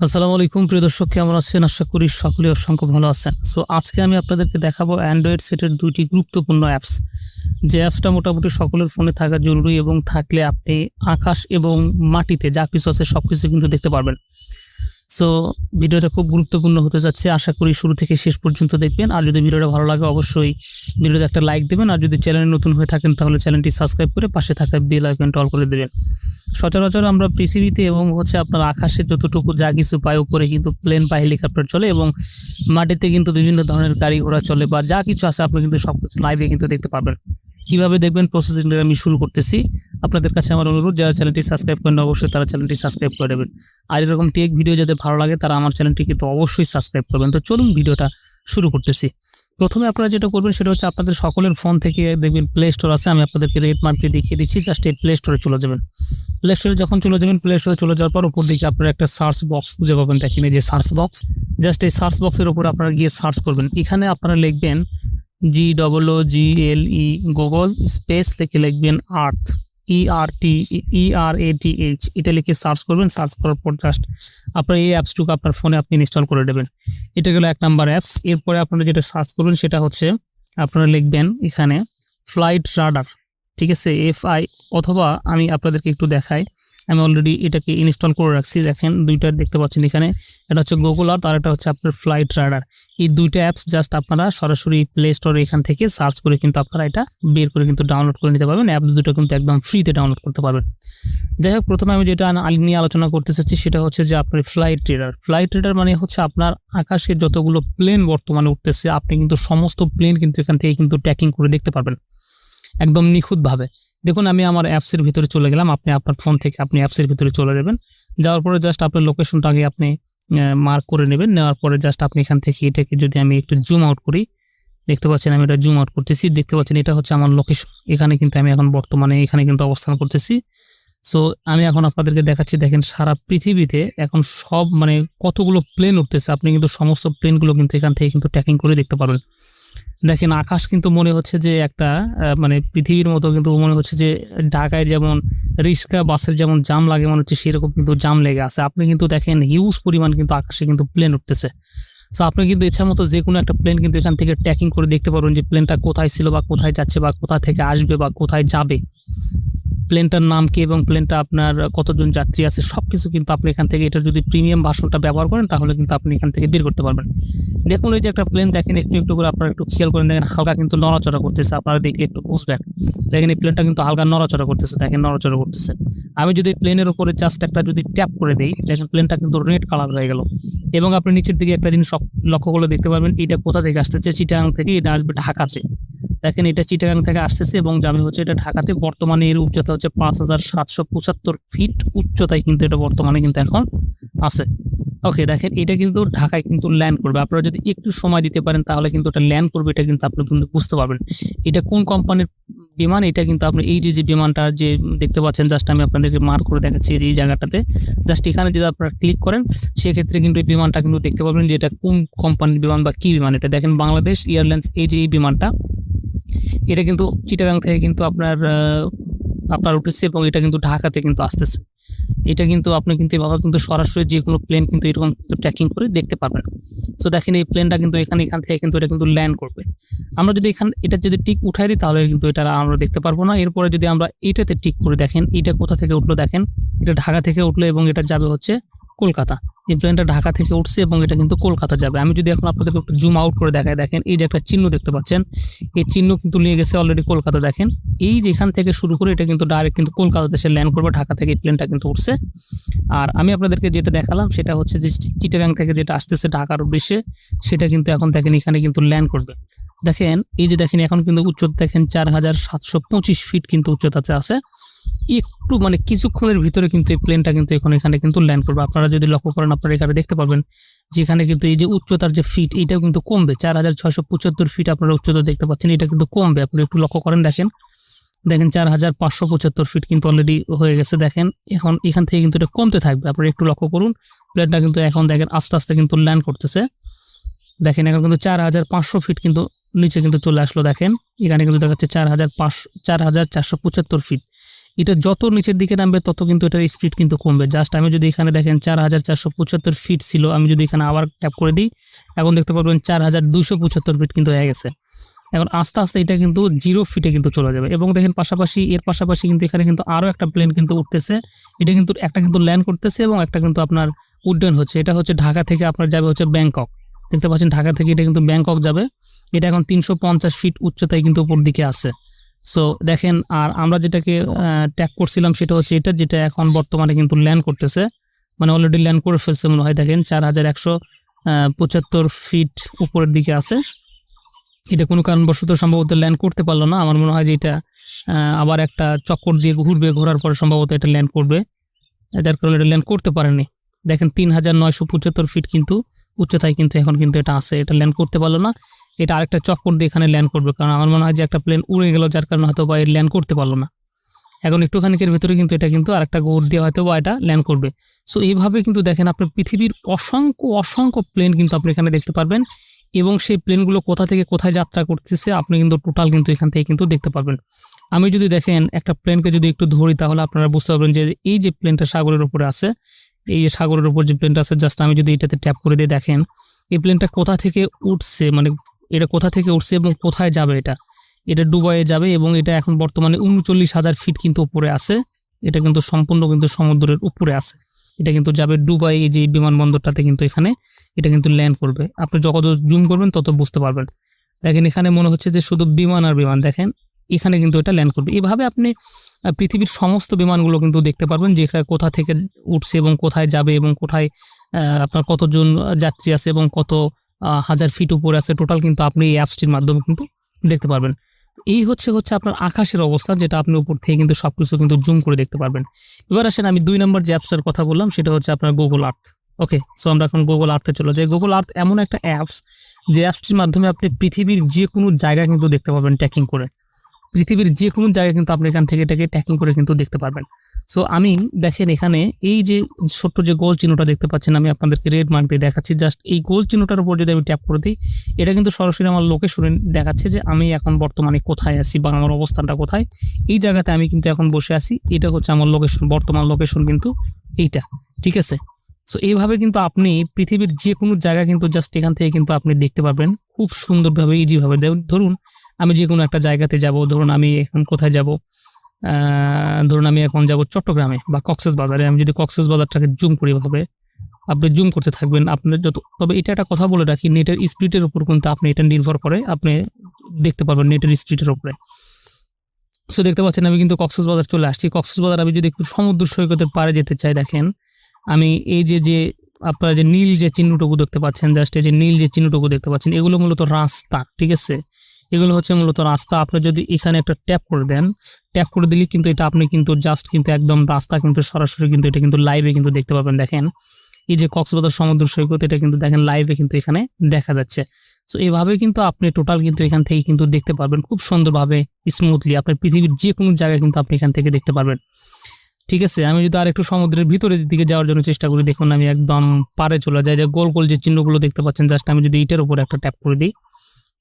আসসালামু আলাইকুম, প্রিয় দর্শক, কেমন আছেন? আশা করি সকলে অসংখ্য ভালো আছেন। সো আজকে আমি আপনাদেরকে দেখাবো অ্যান্ড্রয়েড সেটের দুইটি গুরুত্বপূর্ণ অ্যাপস যে অ্যাপসটা মোটামুটি সকলের ফোনে থাকা জরুরি এবং থাকলে আপনি আকাশ এবং মাটিতে যা কিছু আছে সব কিছু কিন্তু দেখতে পারবেন। সো ভিডিওটা খুব গুরুত্বপূর্ণ হতে যাচ্ছে। আশা করি শুরু থেকে শেষ পর্যন্ত দেখবেন। আর যদি ভিডিওটা ভালো লাগে, অবশ্যই ভিডিওতে একটা লাইক দেবেন। আর যদি চ্যানেলে নতুন হয়ে থাকেন, তাহলে চ্যানেলটি সাবস্ক্রাইব করে পাশে থাকা বেল আইকনটা অল করে দেবেন। সচরাচর আমরা পৃথিবীতে এবং হচ্ছে আপনার আকাশে যতটুকু যা কিছু পাই, উপরে কিন্তু প্লেন বা হেলিকপ্টার চলে এবং মাটিতে কিন্তু বিভিন্ন ধরনের গাড়ি ঘোড়া চলে বা যা কিছু আছে, আপনি কিন্তু সব কিছু লাইভে কিন্তু দেখতে পাবেন কীভাবে দেখবেন? প্রসেসিংটা আমি শুরু করতেছি। আপনাদের কাছে আমার অনুরোধ, যারা চ্যানেলটি সাবস্ক্রাইব করেন অবশ্যই তারা চ্যানেলটি সাবস্ক্রাইব করে দেবেন। আর এরকম টেক ভিডিও যাদের ভালো লাগে, তারা আমার চ্যানেলটি কিন্তু অবশ্যই সাবস্ক্রাইব করবেন। তো চলুন ভিডিওটা শুরু করতেছি। প্রথমে আপনারা যেটা করবেন, সেটা হচ্ছে আপনাদের সকলের ফোন থেকে দেখবেন প্লে স্টোর আছে, আমি আপনাদেরকে রেড মার্কে দেখিয়ে দিচ্ছি জাস্ট এই প্লে স্টোরে চলে যাবেন। প্লে স্টোরে যখন চলে যাবেন প্লে স্টোরে চলে যাওয়ার পর উপর দিকে আপনারা একটা সার্চ বক্স খুঁজে পাবেন, দেখেন এই যে সার্চ বক্স জাস্ট এই সার্চ বক্সের উপর আপনারা গিয়ে সার্চ করবেন। এখানে আপনারা লিখবেন G double O G L E Google space থেকে লিখবেন আর্থ ই আর টি ই আর এ টি এইচ এটা লিখে সার্চ করবেন সার্চ করার পর জাস্ট আপনার এই অ্যাপসটুকু আপনার ফোনে আপনি ইনস্টল করে দেবেন। এটা গেলো এক নাম্বার অ্যাপস এরপরে আপনারা যেটা সার্চ করবেন সেটা হচ্ছে আপনারা লিখবেন এখানে ফ্লাইট রাডার ঠিক আছে? এফ আই অথবা আমি আপনাদেরকে একটু দেখাই। আমি অলরেডি এটাকে ইনস্টল করে রাখছি। দেখেন, দুইটা দেখতে পাচ্ছেন এখানে। এটা হচ্ছে গুগল আর্থ আর এটা হচ্ছে আপনার ফ্লাইট রাডার এই দুইটা অ্যাপস জাস্ট আপনারা সরাসরি প্লে স্টোরে এখান থেকে সার্চ করে কিন্তু আপনারা এটা বের করে কিন্তু ডাউনলোড করে নিতে পারবেন। অ্যাপ দুটো কিন্তু একদম ফ্রিতে ডাউনলোড করতে পারবেন। যাই হোক, প্রথমে আমি যেটা নিয়ে আলোচনা করতে চাচ্ছি সেটা হচ্ছে যে আপনার ফ্লাইট ট্রেডার ফ্লাইট ট্রেডার মানে হচ্ছে আপনার আকাশে যতগুলো প্লেন বর্তমানে উঠতেছে, আপনি কিন্তু সমস্ত প্লেন কিন্তু এখান থেকে কিন্তু ট্র্যাকিং করে দেখতে পারবেন। একদম নিখুঁতভাবে। দেখুন, আমি আমার অ্যাপসের ভিতরে চলে গেলাম। আপনি আপনার ফোন থেকে আপনি অ্যাপসের ভিতরে চলে যাবেন। যাওয়ার পরে জাস্ট আপনার লোকেশনটা আগে আপনি মার্ক করে নেবেন। নেওয়ার পরে জাস্ট আপনি এখান থেকে এটাকে যদি আমি একটু জুম আউট করি, দেখতে পাচ্ছেন আমি এটা জুম আউট করতেছি। দেখতে পাচ্ছেন এটা হচ্ছে আমার লোকেশন এখানে কিন্তু আমি এখন বর্তমানে এখানে কিন্তু অবস্থান করতেছি। সো আমি এখন আপনাদেরকে দেখাচ্ছি, দেখেন সারা পৃথিবীতে এখন সব মানে কতগুলো প্লেন উঠতেছে। আপনি কিন্তু সমস্ত প্লেনগুলো কিন্তু এখান থেকে কিন্তু ট্র্যাকিং করে দেখতে পারবেন। দেখেন আকাশ কিন্তু মনে হচ্ছে যে একটা মানে পৃথিবীর মতো কিন্তু মনে হচ্ছে যে ঢাকায় যেমন রিক্সা, বাসের যেমন জাম লাগে, মনে হচ্ছে সেরকম কিন্তু জাম লেগে আছে। আপনি কিন্তু দেখেন হিউজ পরিমাণ কিন্তু আকাশে কিন্তু প্লেন উঠতেছে। সো আপনি কিন্তু ইচ্ছা মতো যে কোনো একটা প্লেন কিন্তু এখান থেকে ট্র্যাকিং করে দেখতে পারবেন যে প্লেনটা কোথায় ছিল বা কোথায় যাচ্ছে বা কোথায় থেকে আসবে বা কোথায় যাবে। প্লেনটার নাম কি এবং প্লেনটা আপনার কতজন যাত্রী আছে সব কিছু কিন্তু আপনি এখান থেকে এটা যদি প্রিমিয়াম ভার্সনটা ব্যবহার করেন, তাহলে কিন্তু আপনি এখান থেকে বের করতে পারবেন। দেখুন এই যে একটা প্লেন দেখেন, একটু একটু করে আপনারা একটু খেয়াল করেন, দেখেন হালকা কিন্তু নড়াচড়া করতেছে, আপনারা দেখলে একটু বুঝবেন। দেখেন, এই প্লেনটা কিন্তু হালকা নড়াচড়া করতেছে, দেখেন নড়াচড়া করতেছে। আমি যদি প্লেনের উপরে জাস্ট একটা যদি ট্যাপ করে দিই, দেখেন প্লেনটা কিন্তু রেড কালার হয়ে গেল। এবং আপনি নিচের দিকে একটা জিনিস লক্ষ্য করলে দেখতে পারবেন, এটা কোথা থেকে আসতেছে চিটাং থেকে, এটা আসবে ঢাকাতে দেখেন এটা চিটাগাং থেকে আসতেছে এবং যাবে হচ্ছে এটা ঢাকাতে। বর্তমানে এর উচ্চতা হচ্ছে পাঁচ হাজার সাতশো পঁচাত্তর ফিট। উচ্চতায় কিন্তু এটা বর্তমানে কিন্তু এখন আছে। ওকে, দেখেন এটা কিন্তু ঢাকায় কিন্তু ল্যান্ড করবে। আপনারা যদি একটু সময় দিতে পারেন তাহলে কিন্তু এটা ল্যান্ড করবে, এটা কিন্তু আপনি কিন্তু বুঝতে পারবেন। এটা কোন কোম্পানির বিমান? এটা কিন্তু আপনি এই যে যে বিমানটা যে দেখতে পাচ্ছেন জাস্ট আমি আপনাদেরকে মার্ক করে দেখাচ্ছি এই জায়গাটাতে। জাস্ট এখানে যদি আপনারা ক্লিক করেন, সেক্ষেত্রে কিন্তু এই বিমানটা কিন্তু দেখতে পাবেন যে এটা কোন কোম্পানির বিমান বা কি বিমান। এটা দেখেন বাংলাদেশ এয়ারলাইন্স এই যে, এই বিমানটা এটা কিন্তু চিটাগাং থেকে কিন্তু আপনার আপনার উঠেছে এবং এটা কিন্তু ঢাকাতে কিন্তু আসতেছে। এটা কিন্তু আপনি কিন্তু এভাবে কিন্তু সরাসরি যে কোনো প্লেন কিন্তু এরকম কিন্তু ট্র্যাকিং করে দেখতে পারবেন। সো দেখেন এই প্লেনটা কিন্তু এখানে, এখান থেকে কিন্তু এটা কিন্তু ল্যান্ড করবে। আমরা যদি এখান, এটা যদি টিক উঠাই দিই, তাহলে কিন্তু এটা আমরা দেখতে পারব না। এরপরে যদি আমরা এটাতে টিক করে দেখেন, এটা কোথা থেকে উঠল দেখেন, এটা ঢাকা থেকে উঠল এবং এটা যাবে হচ্ছে কলকাতা। এই প্লেনটা ঢাকা থেকে উঠছে এবং এটা কিন্তু কলকাতা যাবে। আমি যদি এখন আপনাদেরকে একটু জুম আউট করে দেখাই, দেখেন এই যে একটা চিহ্ন দেখতে পাচ্ছেন, এই চিহ্ন কিন্তু নিয়ে গেছে অলরেডি কলকাতা, দেখেন। এই যেখান থেকে শুরু করে এটা কিন্তু ডাইরেক্ট কিন্তু কলকাতা দেশে ল্যান্ড করবে, ঢাকা থেকে এই প্লেনটা কিন্তু উঠছে। আর আমি আপনাদেরকে যেটা দেখালাম, সেটা হচ্ছে যে চিটাগাং থেকে যেটা আসতেছে ঢাকার উদ্দেশ্যে, সেটা কিন্তু এখন দেখেন এখানে কিন্তু ল্যান্ড করবে। দেখেন, এই যে দেখেন, এখন কিন্তু উচ্চতা দেখেন চার হাজার সাতশো পঁচিশ ফিট কিন্তু উচ্চতাতে আছে। একটু মানে কিছুক্ষণের ভিতরে কিন্তু এই প্লেনটা কিন্তু এখন এখানে কিন্তু ল্যান্ড করবে। আপনারা যদি লক্ষ্য করেন, আপনারা এখানে দেখতে পারবেন যেখানে কিন্তু এই যে উচ্চতার যে ফিট এটাও কিন্তু কমবে। চার হাজার ছয়শো পঁচাত্তর ফিট আপনারা উচ্চতা দেখতে পাচ্ছেন, এটা কিন্তু কমবে। আপনি একটু লক্ষ্য করেন, দেখেন। দেখেন, চার হাজার পাঁচশো পঁচাত্তর ফিট কিন্তু অলরেডি হয়ে গেছে, দেখেন। এখন এখান থেকে কিন্তু এটা কমতে থাকবে। আপনারা একটু লক্ষ্য করুন প্লেনটা কিন্তু এখন দেখেন আস্তে আস্তে কিন্তু ল্যান্ড করতেছে। দেখেন, এখন কিন্তু চার হাজার পাঁচশো ফিট কিন্তু নিচে কিন্তু চলে আসলো, দেখেন। এখানে কিন্তু দেখাচ্ছে চার হাজার পাঁচশো চার হাজার চারশো পঁচাত্তর ফিট এটা যত নিচের দিকে নামবে, তত কিন্তু এটার স্পিড কিন্তু কমবে। জাস্ট আমি যদি এখানে দেখেন চার হাজার চারশো পঁচাত্তর ফিট ছিল, আমি যদি এখানে আবার ট্যাপ করে দিই, এখন দেখতে পারবেন চার হাজার দুশো পঁচাত্তর ফিট কিন্তু হয়ে গেছে। এখন আস্তে আস্তে এটা কিন্তু জিরো ফিটে কিন্তু চলে যাবে। এবং দেখেন পাশাপাশি, এর পাশাপাশি কিন্তু এখানে কিন্তু আরও একটা প্লেন কিন্তু উঠতেছে। এটা কিন্তু, একটা কিন্তু ল্যান্ড করতেছে এবং একটা কিন্তু আপনার উড্ডয়ন হচ্ছে। এটা হচ্ছে ঢাকা থেকে আপনার যাবে হচ্ছে ব্যাংকক। দেখতে পাচ্ছেন ঢাকা থেকে এটা কিন্তু ব্যাংকক যাবে। এটা এখন তিনশো পঞ্চাশ ফিট উচ্চতায় কিন্তু উপর দিকে আছে। সো দেখেন, আর আমরা যেটাকে ট্যাগ করছিলাম সেটা হচ্ছে এটা, যেটা এখন বর্তমানে কিন্তু ল্যান্ড করতেছে। মানে অলরেডি ল্যান্ড করে ফেলছে মনে হয়, দেখেন, চার হাজার একশো পঁচাত্তর ফিট উপরের দিকে আছে। এটা কোনো কারণবশত সম্ভবত ল্যান্ড করতে পারল না। আমার মনে হয় যে এটা আবার একটা চক্কর দিয়ে ঘুরবে, ঘোরার পরে সম্ভবত এটা ল্যান্ড করবে। যার কারণে এটা ল্যান্ড করতে পারেনি। দেখেন, তিন হাজার নয়শো পঁচাত্তর ফিট কিন্তু উচ্চতায় কিন্তু এখন কিন্তু এটা আছে। এটা ল্যান্ড করতে পারল না। এটা আরেকটা চক্কর দিয়ে এখানে ল্যান্ড করবে। কারণ আমার মনে হয় যে একটা প্লেন উড়ে গেল, যার কারণে হয়তো বা ল্যান্ড করতে পারল না। এখন একটুখানিকের ভেতরে কিন্তু এটা কিন্তু আরেকটা গোর দিয়ে হয়তো বা এটা ল্যান্ড করবে। সো এইভাবে কিন্তু দেখেন আপনি পৃথিবীর অসংখ্য অসংখ্য প্লেন কিন্তু আপনি এখানে দেখতে পারবেন এবং সেই প্লেনগুলো কোথা থেকে কোথায় যাত্রা করতেছে আপনি কিন্তু টোটাল কিন্তু এখান থেকে কিন্তু দেখতে পারবেন। আমি যদি দেখেন একটা প্লেনকে যদি একটু ধরি, তাহলে আপনারা বুঝতে পারবেন যে এই যে প্লেনটা সাগরের উপরে আছে, এই যে সাগরের উপর যে প্লেনটা আছে জাস্ট আমি যদি এটাতে ট্যাপ করে দিয়ে দেখেন, এই প্লেনটা কোথা থেকে উঠছে? মানে এটা কোথা থেকে উঠছে এবং কোথায় যাবে এটা? এটা ডুবাইয়ে যাবে এবং এটা এখন বর্তমানে উনচল্লিশ হাজার ফিট কিন্তু উপরে আছে। এটা কিন্তু সম্পূর্ণ কিন্তু সমুদ্রের উপরে আছে। এটা কিন্তু যাবে এই যে বিমানবন্দরটাতে কিন্তু এখানে এটা কিন্তু ল্যান্ড করবে। আপনি যত জুম করবেন তত বুঝতে পারবেন। দেখেন এখানে মনে হচ্ছে যে শুধু বিমান আর বিমান, দেখেন এখানে কিন্তু এটা ল্যান্ড করবে। এভাবে আপনি পৃথিবীর সমস্ত বিমানগুলো কিন্তু দেখতে পারবেন যে এখানে কোথা থেকে উঠছে এবং কোথায় যাবে এবং কোথায় আপনার কতজন যাত্রী আছে এবং কত হাজার ফিট উপরে আছে। টোটাল কিন্তু আপনি এই অ্যাপসটির মাধ্যমে কিন্তু দেখতে পারবেন। এই হচ্ছে হচ্ছে আপনার আকাশের অবস্থা, যেটা আপনি উপর থেকে কিন্তু সব কিছু কিন্তু জুম করে দেখতে পারবেন। এবার আসেন, আমি দুই নম্বর যে অ্যাপসটার কথা বললাম, সেটা হচ্ছে আপনার গুগল আর্থ ওকে সো আমরা এখন গুগল আর্থে চলে যাই। গুগল আর্থ এমন একটা অ্যাপস যে অ্যাপসটির মাধ্যমে আপনি পৃথিবীর যে কোনো জায়গা কিন্তু দেখতে পাবেন ট্র্যাকিং করে। পৃথিবীর যে কোনো জায়গা কিন্তু আপনি এখান থেকে এটাকে ট্যাকিং করে কিন্তু দেখতে পারবেন। সো আমি দেখেন এখানে এই যে ছোট্ট যে গোল চিহ্নটা দেখতে পাচ্ছেন, আমি আপনাদেরকে রেড মার্ক দিয়ে দেখাচ্ছি। জাস্ট এই গোল চিহ্নটার উপর যদি আমি ট্যাপ করে দিই, এটা কিন্তু সরাসরি আমার লোকেশনে দেখাচ্ছে যে আমি এখন বর্তমানে কোথায় আছি বা আমার অবস্থানটা কোথায়। এই জায়গাতে আমি কিন্তু এখন বসে আছি, এটা হচ্ছে আমার লোকেশন বর্তমান লোকেশন কিন্তু এইটা, ঠিক আছে? সো এইভাবে কিন্তু আপনি পৃথিবীর যে কোনো জায়গা কিন্তু জাস্ট এখান থেকে কিন্তু আপনি দেখতে পারবেন। খুব সুন্দরভাবে ইজিভাবে ধরুন, আমি যে কোনো একটা জায়গাতে যাব, ধরুন আমি এখন কোথায় যাব ধরুন আমি এখন যাব চট্টগ্রামে বা কক্সেস বাজারে। আমি যদি কক্সেস বাজারটাকে জুম করি এভাবে আপনি জুম করতে থাকবেন। আপনার যত, তবে এটা একটা কথা বলে রাখি নেটের স্পিডের উপর কিন্তু আপনি এটা নির্ভর করে আপনি দেখতে পারবেন নেটের স্পিডের উপরে। সো দেখতে পাচ্ছেন আমি কিন্তু কক্সেস বাজার চলে আসছি। কক্সেস বাজার আমি যদি একটু সমুদ্র সৈকতের পাড়ে যেতে চাই, দেখেন। আমি এই যে যে আপনারা যে নীল যে চিহ্নটুকু দেখতে পাচ্ছেন জাস্ট এই যে নীল যে চিহ্নটুকু দেখতে পাচ্ছেন, এগুলো মূলত রাস্তা, ঠিক আছে? এগুলো হচ্ছে মূলত রাস্তা। আপনি যদি এখানে একটা ট্যাপ করে দেন ট্যাপ করে দিলে কিন্তু এটা আপনি কিন্তু জাস্ট কিন্তু একদম রাস্তা কিন্তু সরাসরি কিন্তু এটা কিন্তু লাইভে কিন্তু দেখতে পাবেন। দেখেন, এই যে কক্সবাজার সমুদ্র সৈকত, এটা কিন্তু দেখেন লাইভে কিন্তু এখানে দেখা যাচ্ছে। সো এইভাবে কিন্তু আপনি টোটাল কিন্তু এখান থেকে কিন্তু দেখতে পারবেন। খুব সুন্দরভাবে স্মুথলি আপনার পৃথিবীর যে কোনো জায়গায় কিন্তু আপনি এখান থেকে দেখতে পারবেন। ঠিক আছে, আমি যদি আর একটু সমুদ্রের ভিতরের দিকে যাওয়ার জন্য চেষ্টা করি, দেখুন আমি একদম পারে চলে যাই। যে গোল গোল যে চিহ্নগুলো দেখতে পাচ্ছেন জাস্ট আমি যদি ইটের উপর একটা ট্যাপ করে দিই।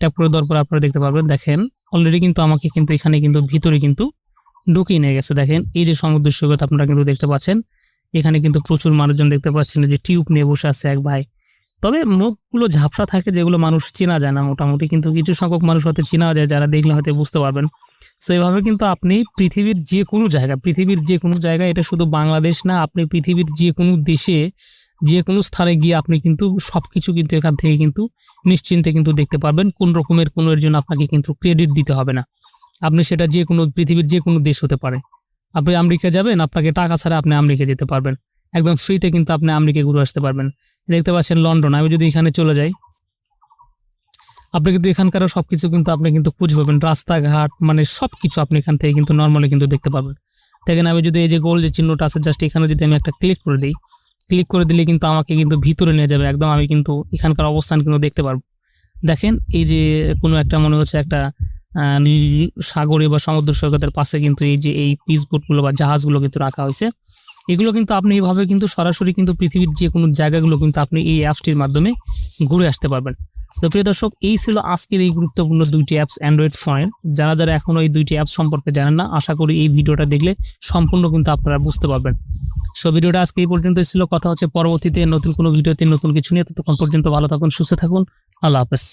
ট্যাপ করে দেওয়ার পর আপনারা দেখতে পারবেন, দেখেন অলরেডি কিন্তু আমাকে কিন্তু এখানে কিন্তু ভিতরে কিন্তু ঢুকিয়ে নিয়ে গেছে। দেখেন এই যে সমুদ্র সৈকত আপনারা কিন্তু দেখতে পাচ্ছেন, এখানে কিন্তু প্রচুর মানুষজন দেখতে পাচ্ছেন যে টিউব নিয়ে বসে আছে এক ভাই। তবে মুখগুলো ঝাপসা থাকে যেগুলো মানুষ চেনা যায় না, মোটামুটি কিন্তু কিছু সংখ্যক মানুষ হয়তো চেনা যায়, যারা দেখলে হয়তো বুঝতে পারবেন। সো এইভাবে কিন্তু আপনি পৃথিবীর যে কোনো জায়গা, পৃথিবীর যে কোনো জায়গায়, এটা শুধু বাংলাদেশ না, আপনি পৃথিবীর যে কোনো দেশে যে কোনো স্থানে গিয়ে আপনি কিন্তু সব কিছু কিন্তু এখান থেকে কিন্তু নিশ্চিন্তে কিন্তু দেখতে পারবেন কোন রকমের, কোনো এর জন্য আপনাকে কিন্তু ক্রেডিট দিতে হবে না। আপনি সেটা যে কোনো পৃথিবীর যে কোনো দেশ হতে পারে। আপনি আমেরিকা যাবেন, আপনাকে টাকা ছাড়া আপনি আমেরিকা যেতে পারবেন। একদম ফ্রিতে কিন্তু আপনি আমেরিকা ঘুরে আসতে পারবেন। দেখতে পাচ্ছেন লন্ডন, আমি যদি এখানে চলে যাই আপনি কিন্তু এখানকারও সব কিছু কিন্তু আপনি কিন্তু খুঁজে পাবেন। রাস্তাঘাট মানে সব কিছু আপনি এখান থেকে কিন্তু নর্মালি কিন্তু দেখতে পাবেন। দেখেন আমি যদি এই যে গোল যে চিহ্নটা আছে জাস্ট এখানে যদি আমি একটা ক্লিক করে দিই ক্লিক করে দিলে কিন্তু আমাকে কিন্তু ভিতরে নিয়ে যাবে। একদম আমি কিন্তু এখানকার অবস্থান কিন্তু দেখতে পারব। দেখেন এই যে কোনো একটা মনে হচ্ছে একটা সাগরে বা সমুদ্র সৈকতের পাশে কিন্তু এই যে এই পিস বোটগুলো বা জাহাজগুলো কিন্তু রাখা হয়েছে। এগুলো কিন্তু আপনি এইভাবে কিন্তু সরাসরি কিন্তু পৃথিবীর যে কোনো জায়গাগুলো কিন্তু আপনি এই অ্যাপসটির মাধ্যমে ঘুরে আসতে পারবেন। তো প্রিয় দর্শক, এই ছিল আজকের এই গুরুত্বপূর্ণ দুইটি অ্যাপস অ্যান্ড্রয়েড ফোনের যারা যারা এখনও এই দুইটি অ্যাপস সম্পর্কে জানেন না, আশা করি এই ভিডিওটা দেখলে সম্পূর্ণ কিন্তু আপনারা বুঝতে পারবেন। সো ভিডিওটা আজকে এই পর্যন্ত ছিল। কথা হচ্ছে পরবর্তীতে নতুন কোনো ভিডিওতে নতুন কিছু নিয়ে। ততক্ষণ পর্যন্ত ভালো থাকুন, সুস্থ থাকুন। আল্লাহ হাফেজ।